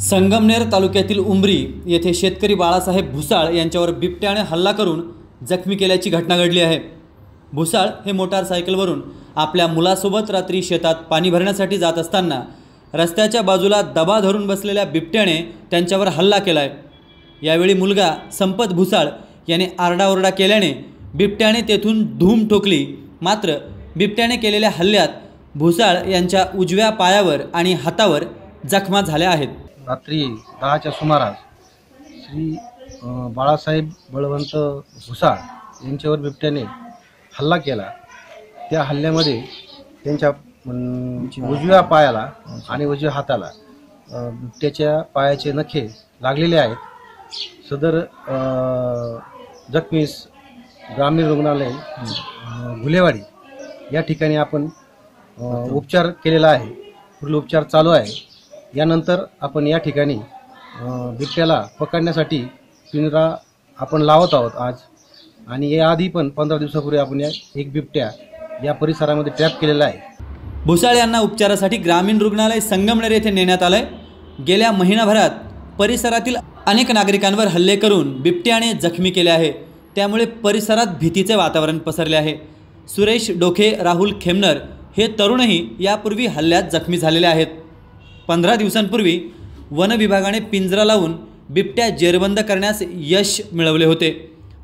संगमनेर तालुक्यातील उंबरी येथे शेतकरी बाळासाहेब भुसाळ यांच्यावर बिबट्याने हल्ला करून जखमी केल्याची घटना घडली आहे. भुसाळ हे मोटारसायकलवरून आपल्या मुलासोबत रात्री शेतात पाणी भरण्यासाठी जात असताना रस्त्याच्या बाजूला दबा धरून बसलेल्या बिबट्याने त्यांच्यावर हल्ला केला आहे यावेळी मुलगा संपत भुसाळ याने आरडाओरडा केल्याने बिबट्याने तेथून धूम ठोकली. मात्र बिबट्याने केलेल्या हल्ल्यात भुसाळ यांच्या उजव्या पायावर आणि हातावर जखमा झाल्या आहेत. रात्री दहाच्या सुमारास श्री बाळासाहेब बळवंत भुसाळ यांच्यावर बिबट्याने हल्ला केला. त्या हल्ल्यामध्ये त्यांच्या उजव्या पायाला आणि उजव्या हाताला बिबट्याच्या पायाचे नखे लागलेले आहेत. सदर जखमीस ग्रामीण रुग्णालय गुलेवाडी या ठिकाणी आपण उपचार केलेला आहे. पुढील उपचार चालू आहे. यानंतर आपण या ठिकाणी बिबट्याला पकडण्यासाठी पिंजरा आपण लावत आहोत आज. आणि याआधी पण पंधरा दिवसापूर्वी आपण या एक बिबट्या या परिसरामध्ये ट्रॅप केलेला आहे. भुसाळ यांना उपचारासाठी ग्रामीण रुग्णालय संगमनेर येथे नेण्यात आलंय. गेल्या महिनाभरात परिसरातील अनेक नागरिकांवर हल्ले करून बिबट्याने जखमी केले आहे. त्यामुळे परिसरात भीतीचे वातावरण पसरले आहे. सुरेश डोखे राहुल खेमनर हे तरुणही यापूर्वी हल्ल्यात जखमी झालेले आहेत. पंधरा दिवसांपूर्वी वन विभागाने पिंजरा लावून बिबट्या जेरबंद करण्यास यश मिळवले होते.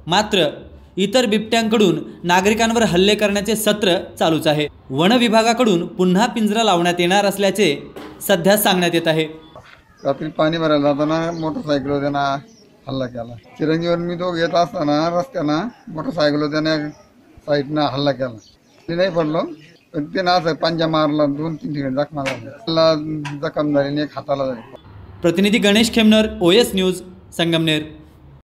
मात्र इतर बिबट्यांकडून नागरिकांवर हल्ले करण्याचे सत्र चालूच आहे. वन विभागाकडून पुन्हा पिंजरा लावण्यात येणार असल्याचे सध्या सांगण्यात येत आहे. रात्री पाणी भरायला जाताना मोटरसायकल त्यानं हल्ला केला. चिरंजीवर मी तो घेत असताना रस्त्यानं मोटरसायकल त्याने साईडनं हल्ला केला. ते नाही पडलो. पण ना असं पंजा मारला दोन तीन ठिकाणी जखमा झाल्या जखम झाली आणि एक हाताला झाली. प्रतिनिधी Ganesh Khemnar O S news Sangamner.